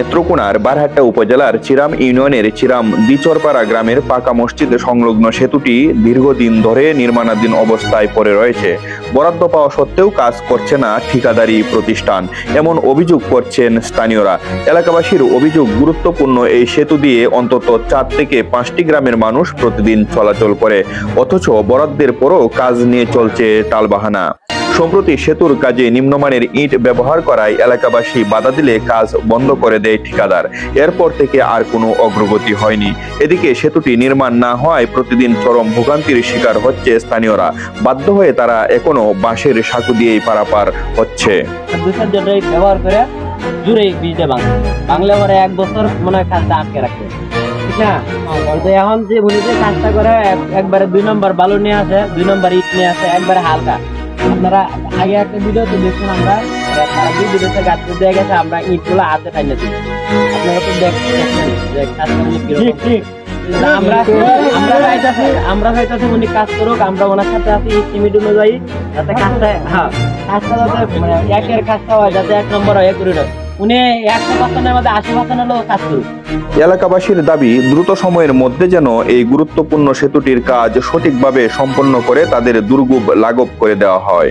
নেত্রকোনার বারহাট্টা উপজেলার চিরাম ইউনিয়নের চিরাম দিচরপাড়া গ্রামের পাকা মসজিদ সংলগ্ন সেতুটি দীর্ঘদিন ধরে নির্মাণাধীন অবস্থায় পড়ে রয়েছে। বরাদ্দ পাওয়া সত্ত্বেও কাজ করছে না ঠিকাদারি প্রতিষ্ঠান। এমন অভিযোগ করছেন স্থানীয়রা। এলাকাবাসীর অভিযোগ গুরুত্বপূর্ণ এই সেতু দিয়ে অন্তত চার থেকে পাঁচটি গ্রামের মানুষ প্রতিদিন চলাচল করে। অথচ বরাদ্দের পরও কাজ নিয়ে চলছে টালবাহানা। সম্প্রতি সেতুর কাজে নিম্নমানের ইট ব্যবহার করায় এলাকাবাসী বাধা দিলে কাজ বন্ধ করে দেয় ঠিকাদার। এরপর থেকে আর কোনো অগ্রগতি হয়নি। এদিকে সেতুটি নির্মাণ না হওয়ায় প্রতিদিন চরম ভোগান্তির শিকার হচ্ছে স্থানীয়রা। বাধ্য হয়ে তারা এখনও বাঁশের সাঁকু দিয়েই পারাপার হচ্ছে। ব্যবহার করে জুড়ে বাংলা বাংলা পরে এক বছর মনে হয় কাজটা আটকে রাখবে ঠিক না? এখন যে উনি যে কাজটা করে একবারে দুই নম্বর বালু নিয়ে আসে, দুই নম্বর ইট নিয়ে আসে, একবারে হালকা। আপনারা আগে একটা ভিডিও তো দেখুন আমরা। তারা ভিডিওতে গাছ দিয়ে গেছে আমরা ইটগুলো হাতে টাইনে দিই। আপনারা তো দেখ- দেখছেন যে আমরা আমরা চাইতেছি আমরা চাইতেছি উনি কাজ করুক আমরা ওনার সাথে আছি অনুযায়ী। যাতে কাজটা হ্যাঁ কাজটা যাতে মানে একের কাজটা হয় যাতে এক নম্বর হয় করে দেয় এলাকাবাসীর দাবি, দ্রুত সময়ের মধ্যে যেন এই গুরুত্বপূর্ণ সেতুটির কাজ সঠিকভাবে সম্পন্ন করে তাদের দুর্ভোগ লাঘব করে দেওয়া হয়।